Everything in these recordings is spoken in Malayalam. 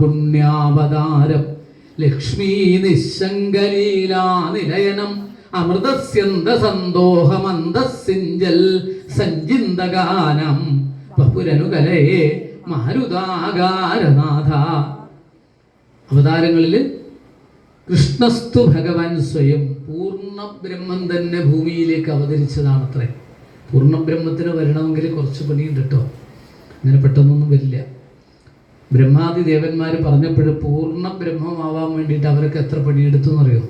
പുണ്യാവതാരം. ലക്ഷ്മീ നിശങ്കലീലാ നിലയനം. അമൃതസ്യന്ത സന്തോഹമന്തസിഞ്ചൽ സഞ്ചിന്തഗാനം. ബഹുരനുകലയെ മാരുതാകാരനാഥ. അവതാരങ്ങളിൽ കൃഷ്ണസ്തു ഭഗവാൻ സ്വയം പൂർണ ബ്രഹ്മം തന്നെ ഭൂമിയിലേക്ക് അവതരിച്ചതാണത്രേ. പൂർണ ബ്രഹ്മത്തിന് വരണമെങ്കിൽ കുറച്ച് പണിയുണ്ട് കേട്ടോ അങ്ങനെ പെട്ടെന്നൊന്നും വരില്ല. ബ്രഹ്മാദി ദേവന്മാർ പറഞ്ഞപ്പോഴും പൂർണ ബ്രഹ്മമാവാൻ വേണ്ടിയിട്ട് അവരൊക്കെ എത്ര പണിയെടുത്തു എന്നറിയോ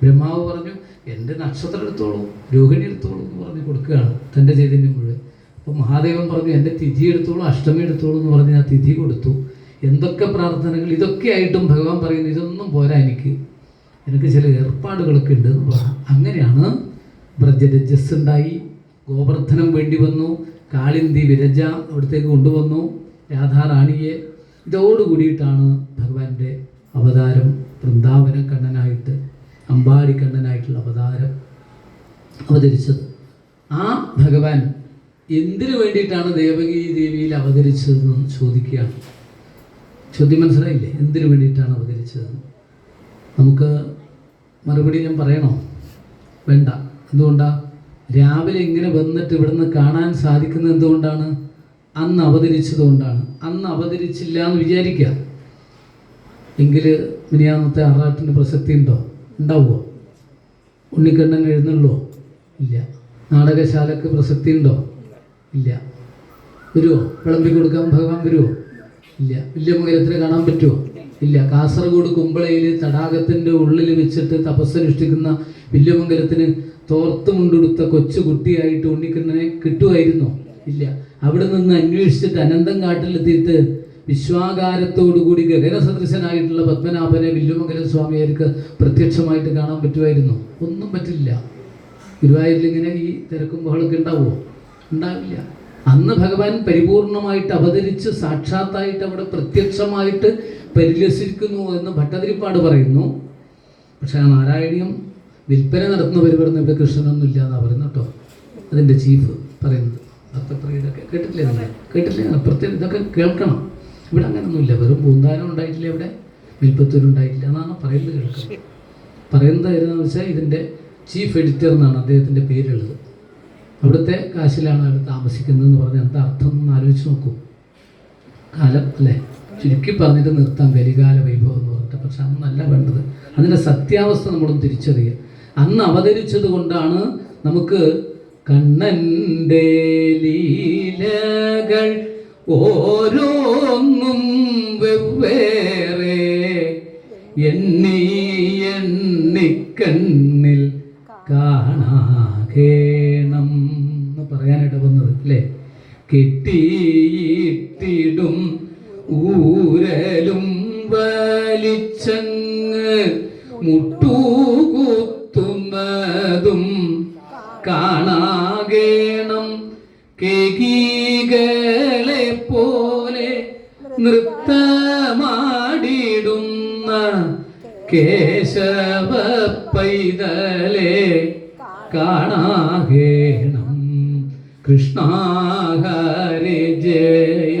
ബ്രഹ്മാവ് പറഞ്ഞു എന്റെ നക്ഷത്രം എടുത്തോളൂ രോഹിണി എടുത്തോളൂ എന്ന് പറഞ്ഞ് കൊടുക്കുകയാണ് തന്റെ ചൈതന്യം മുഴുവൻ. അപ്പോൾ മഹാദേവൻ പറഞ്ഞു എന്റെ തിഥി എടുത്തോളൂ അഷ്ടമി എടുത്തോളൂ എന്ന് പറഞ്ഞ് ഞാൻ തിഥി കൊടുത്തു. എന്തൊക്കെ പ്രാർത്ഥനകൾ ഇതൊക്കെ ആയിട്ടും ഭഗവാൻ പറയുന്നു ഇതൊന്നും പോരാ എനിക്ക്. എനിക്ക് ചില ഏർപ്പാടുകളൊക്കെ ഉണ്ട് അങ്ങനെയാണ് ബ്രജരജസ് ഉണ്ടായി. ഗോവർദ്ധനം വേണ്ടി വന്നു കാളിന്തി വിരജ അവിടത്തേക്ക് കൊണ്ടുവന്നു. രാധാറാണിയെ ഇതോടുകൂടിയിട്ടാണ് ഭഗവാന്റെ അവതാരം വൃന്ദാവന കണ്ണനായിട്ട് അമ്പാടി കണ്ണനായിട്ടുള്ള അവതാരം അവതരിച്ചത്. ആ ഭഗവാൻ എന്തിനു വേണ്ടിയിട്ടാണ് ദേവകി ദേവിയിൽ അവതരിച്ചതെന്ന് ചോദിക്കുകയാണ്. ചോദ്യം മനസ്സിലായില്ലേ? എന്തിനു വേണ്ടിയിട്ടാണ് അവതരിച്ചതെന്ന്? നമുക്ക് മറുപടി ഞാൻ പറയണോ? വേണ്ട. എന്തുകൊണ്ടാണ് രാവിലെ ഇങ്ങനെ വന്നിട്ട് ഇവിടുന്ന് കാണാൻ സാധിക്കുന്നത് എന്തുകൊണ്ടാണ്? അന്ന് അവതരിച്ചത് കൊണ്ടാണ് അന്ന് അവതരിച്ചില്ല എന്ന് വിചാരിക്കുക എങ്കിൽ മിനിയാന്നത്തെ ആറാട്ടിന് പ്രസക്തി ഉണ്ടോ ഉണ്ടാവുമോ ഉണ്ണിക്കണ്ണൻ എഴുന്നള്ളോ ഇല്ല. നാടകശാലക്ക് പ്രസക്തി ഉണ്ടോ ഇല്ല. വരുമോ വിളമ്പി കൊടുക്കാൻ ഭഗവാൻ വരുമോ ഇല്ല. വില്യമംഗലത്തിന് കാണാൻ പറ്റുമോ ഇല്ല. കാസർഗോഡ് കുമ്പളയിൽ തടാകത്തിന്റെ ഉള്ളിൽ വെച്ചിട്ട് തപസ്സനുഷ്ഠിക്കുന്ന വില്യമംഗലത്തിന് തോർത്ത് മുണ്ടുടുത്ത കൊച്ചു കുട്ടിയായിട്ട് ഉണ്ണിക്കണ്ണനെ കിട്ടുമായിരുന്നോ? ഇല്ല അവിടെ നിന്ന് അന്വേഷിച്ചിട്ട് അനന്തം കാട്ടിലെത്തിയിട്ട് വിശ്വാകാരത്തോടുകൂടി ഗഗനസദൃശനായിട്ടുള്ള പത്മനാഭനെ വില്ലുമംഗലം സ്വാമിയാർക്ക് പ്രത്യക്ഷമായിട്ട് കാണാൻ പറ്റുമായിരുന്നു. ഒന്നും പറ്റില്ല. ഗുരുവായൂരിൽ ഇങ്ങനെ ഈ തിരക്കും ബഹളമൊക്കെ ഉണ്ടാവുമോ? ഉണ്ടാവില്ല. അന്ന് ഭഗവാൻ പരിപൂർണമായിട്ട് അവതരിച്ച് സാക്ഷാത്തായിട്ട് അവിടെ പ്രത്യക്ഷമായിട്ട് പരിലസിക്കുന്നു എന്ന് ഭട്ടതിരിപ്പാട് പറയുന്നു. പക്ഷേ ആ നാരായണീയം വിൽപ്പന നടത്തുന്നവർ പറയുന്നത് ഇവിടെ കൃഷ്ണനൊന്നും ഇല്ല എന്നാണ് പറയുന്നത് കേട്ടോ. അതിന്റെ ചീഫ് പറയുന്നത്. ഭക്തപ്രിയതൊക്കെ കേട്ടിട്ടില്ലേ നിങ്ങൾ? കേട്ടിട്ടില്ലേ? പ്രത്യേകം ഇതൊക്കെ കേൾക്കണം. ഇവിടെ അങ്ങനൊന്നുമില്ല. വെറും പൂന്താനം ഉണ്ടായിട്ടില്ല ഇവിടെ. വിൽപ്പത്തൂർ ഉണ്ടായിട്ടില്ല എന്നാണ് പറയുന്നത് കേൾക്കുന്നത് പറയുന്നത് ഏതെന്ന് വെച്ചാൽ ഇതിന്റെ ചീഫ് എഡിറ്റർ എന്നാണ് അദ്ദേഹത്തിന്റെ പേരുള്ളത്. അവിടുത്തെ കാശിലാണ് അയാൾ താമസിക്കുന്നതെന്ന് പറഞ്ഞാൽ എന്താ അർത്ഥം എന്ന് ആലോചിച്ച് നോക്കൂ. കാലം അല്ലേ? ചുരുക്കി പറഞ്ഞിട്ട് നിർത്താം. കരികാല വൈഭവം എന്ന് പറഞ്ഞിട്ട്. പക്ഷെ അന്നല്ല വേണ്ടത്. അതിന്റെ സത്യാവസ്ഥ നമ്മളൊന്ന് തിരിച്ചറിയുക. അന്ന് അവതരിച്ചത് കൊണ്ടാണ് നമുക്ക് കണ്ണന്റെ ലീലകൾ ഓരോന്നും വെവ്വേറെ. എണ്ണി എണ്ണിക്കണ്ണിൽ കാണാകേണം എന്ന് പറയാനായിട്ട് വന്നത് അല്ലേ? കെട്ടിയിട്ടിടും ഊരലും വലിച്ചങ്ങ് മുട്ടൂകുത്തുന്നതും കാണാകേണം നൃത്തമാടിടുന്ന കേശവ പൈതലേ കാണാഹേണം. കൃഷ്ണ ജയ.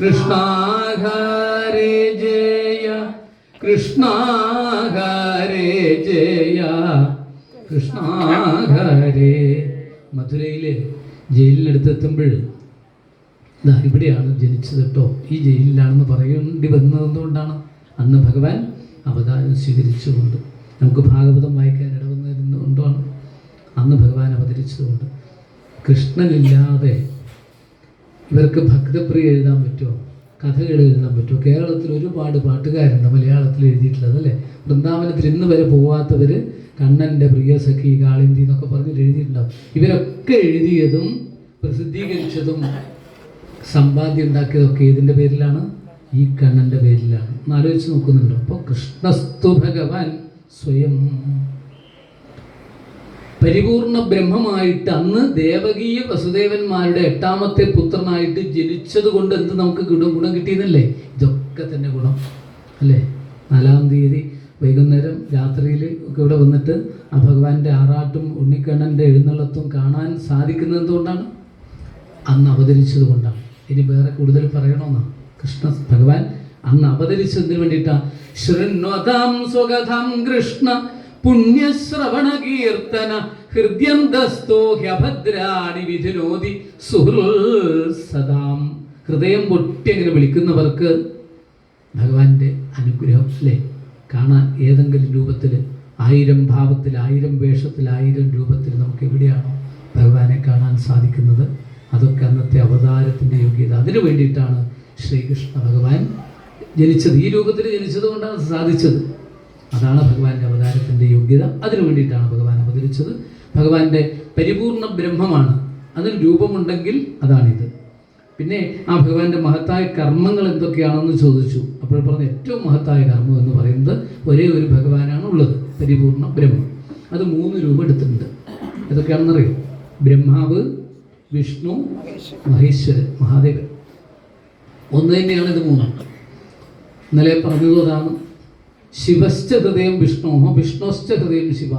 കൃഷ്ണ ജയ. കൃഷ്ണ ജയ. കൃഷ്ണ ഹരേ. മധുരയിലെ ജയിലിനടുത്തെത്തുമ്പോൾ ഇതാ ഇവിടെയാണ് ജനിച്ചത് കേട്ടോ ഈ ജയിലിലാണെന്ന് പറയേണ്ടി വന്നതുകൊണ്ടാണ് അന്ന് ഭഗവാൻ അവതാരം സ്വീകരിച്ചുകൊണ്ട് നമുക്ക് ഭാഗവതം വായിക്കാൻ ഇടവന്നിരുന്നുകൊണ്ടാണ് അന്ന് ഭഗവാൻ അവതരിച്ചതുകൊണ്ട്. കൃഷ്ണനില്ലാതെ ഇവർക്ക് ഭക്തപ്രിയ എഴുതാൻ പറ്റുമോ? കഥകൾ എഴുതാൻ പറ്റുമോ? കേരളത്തിൽ ഒരുപാട് പാട്ടുകാരുണ്ട് മലയാളത്തിൽ എഴുതിയിട്ടുള്ളത് അല്ലേ? വൃന്ദാവനത്തിൽ ഇന്ന് വരെ പോവാത്തവർ കണ്ണന്റെ പ്രിയ സഖി കാളിന്തി എന്നൊക്കെ പറഞ്ഞിട്ട് എഴുതിയിട്ടുണ്ടാവും. ഇവരൊക്കെ എഴുതിയതും പ്രസിദ്ധീകരിച്ചതും സമ്പാദ്യം ഉണ്ടാക്കിയതൊക്കെ ഇതിന്റെ പേരിലാണ്? ഈ കണ്ണന്റെ പേരിലാണ്. എന്നാലോചിച്ച് നോക്കുന്നുണ്ടോ. അപ്പോൾ കൃഷ്ണസ്തു ഭഗവാൻ സ്വയം പരിപൂർണ ബ്രഹ്മമായിട്ട് അന്ന് ദേവകീയ വസുദേവന്മാരുടെ എട്ടാമത്തെ പുത്രനായിട്ട് ജനിച്ചത് കൊണ്ട് എന്ത് നമുക്ക് ഗുണം ഗുണം കിട്ടിയെന്നല്ലേ? ഇതൊക്കെ തന്നെ ഗുണം. അല്ലേ? നാലാം തീയതി വൈകുന്നേരം രാത്രിയിൽ ഒക്കെ ഇവിടെ വന്നിട്ട് ആ ഭഗവാന്റെ ആറാട്ടും ഉണ്ണിക്കണ്ണന്റെ എഴുന്നള്ളത്തും കാണാൻ സാധിക്കുന്നത് എന്തുകൊണ്ടാണ്? അന്ന് അവതരിച്ചത് കൊണ്ടാണ് ഇനി വേറെ കൂടുതൽ പറയണമെന്നാ കൃഷ്ണ ഭഗവാൻ അന്ന് അവതരിച്ചതിന് വേണ്ടിയിട്ടാ. ശൃണ്വതാം കൃഷ്ണ കീർത്തന സദാം. ഹൃദയം പൊട്ടി അങ്ങനെ വിളിക്കുന്നവർക്ക് ഭഗവാന്റെ അനുഗ്രഹം അല്ലേ? കാണാൻ ഏതെങ്കിലും രൂപത്തിൽ ആയിരം ഭാവത്തിൽ ആയിരം വേഷത്തിൽ ആയിരം രൂപത്തിൽ നമുക്ക് എവിടെയാണോ ഭഗവാനെ കാണാൻ സാധിക്കുന്നത്? അതൊക്കെ അന്നത്തെ അവതാരത്തിന്റെ യോഗ്യത. അതിനു വേണ്ടിയിട്ടാണ് ശ്രീകൃഷ്ണ ഭഗവാൻ ജനിച്ചത്. ഈ രൂപത്തിൽ ജനിച്ചത് കൊണ്ടാണ് സാധിച്ചത്. അതാണ് ഭഗവാന്റെ അവതാരത്തിന്റെ യോഗ്യത. അതിനു വേണ്ടിയിട്ടാണ് ഭഗവാൻ അവതരിച്ചത്. ഭഗവാന്റെ പരിപൂർണ ബ്രഹ്മമാണ്. അതിന് രൂപമുണ്ടെങ്കിൽ അതാണിത്. പിന്നെ ആ ഭഗവാന്റെ മഹത്തായ കർമ്മങ്ങൾ എന്തൊക്കെയാണെന്ന് ചോദിച്ചു. അപ്പോൾ പറഞ്ഞ ഏറ്റവും മഹത്തായ കർമ്മം എന്ന് പറയുന്നത് ഒരേ ഒരു ഭഗവാനാണ് ഉള്ളത്. പരിപൂർണ ബ്രഹ്മം. അത് മൂന്ന് രൂപം എടുത്തിട്ടുണ്ട്. ഏതൊക്കെയാണെന്നറിയോ ബ്രഹ്മാവ് വിഷ്ണു മഹേശ്വരൻ. മഹാദേവൻ. ഒന്ന് തന്നെയാണ് ഇത് മൂന്നാണ് ഇന്നലെ പറഞ്ഞത് അതാണ്. ശിവശ്ച ഹൃദയം വിഷ്ണു. വിഷ്ണുശ്ച ഹൃദയം ശിവ.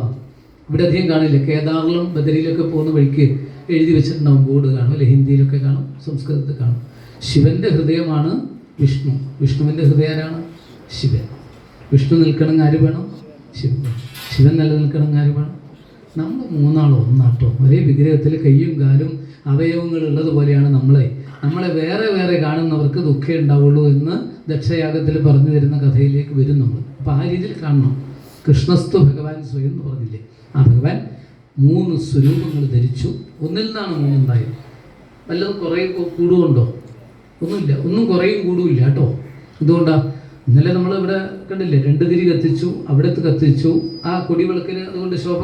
ഇവിടെ അധികം കാണില്ല. കേദാറിലും ബദരിയിലൊക്കെ പോകുന്ന വഴിക്ക് എഴുതി വെച്ചിട്ടുണ്ടാവും ബോർഡ് കാണും അല്ലെ? ഹിന്ദിയിലൊക്കെ കാണും സംസ്കൃതത്തിൽ കാണും. ശിവന്റെ ഹൃദയമാണ് വിഷ്ണു. വിഷ്ണുവിന്റെ ഹൃദയാരാണ് ശിവൻ. വിഷ്ണു നിൽക്കണമെങ്കിൽ ആര് വേണം? ശിവൻ ശിവൻ നിലനിൽക്കണമെങ്കിൽ ആര് വേണം? നമ്മൾ മൂന്നാളോ ഒന്നാട്ടോ. ഒരേ വിഗ്രഹത്തിൽ കയ്യും കാലും അവയവങ്ങൾ ഉള്ളതുപോലെയാണ് നമ്മളെ. നമ്മളെ വേറെ വേറെ കാണുന്നവർക്ക് ദുഃഖേ ഉണ്ടാവുള്ളൂ എന്ന് ദക്ഷയാഗത്തിൽ പറഞ്ഞു തരുന്ന കഥയിലേക്ക് വരുന്നു നമ്മൾ. അപ്പോൾ ആ രീതിയിൽ കാണണം. കൃഷ്ണസ്തു ഭഗവാൻ സ്വയം എന്ന് പറഞ്ഞില്ലേ? ആ ഭഗവാൻ മൂന്ന് സ്വരൂപങ്ങൾ ധരിച്ചു. ഒന്നിൽ നിന്നാണ് മൂന്നുണ്ടായത് വല്ലതും കുറേ കൂടുകൊണ്ടോ ഒന്നുമില്ല. ഒന്നും കുറേയും കൂടുമില്ല കേട്ടോ. എന്തുകൊണ്ടാ? ഇന്നലെ നമ്മൾ ഇവിടെ കണ്ടില്ലേ? രണ്ട് തിരി കത്തിച്ചു അവിടത്ത് കത്തിച്ചു. ആ കൊടിവിളക്കിന് അതുകൊണ്ട് ശോഭ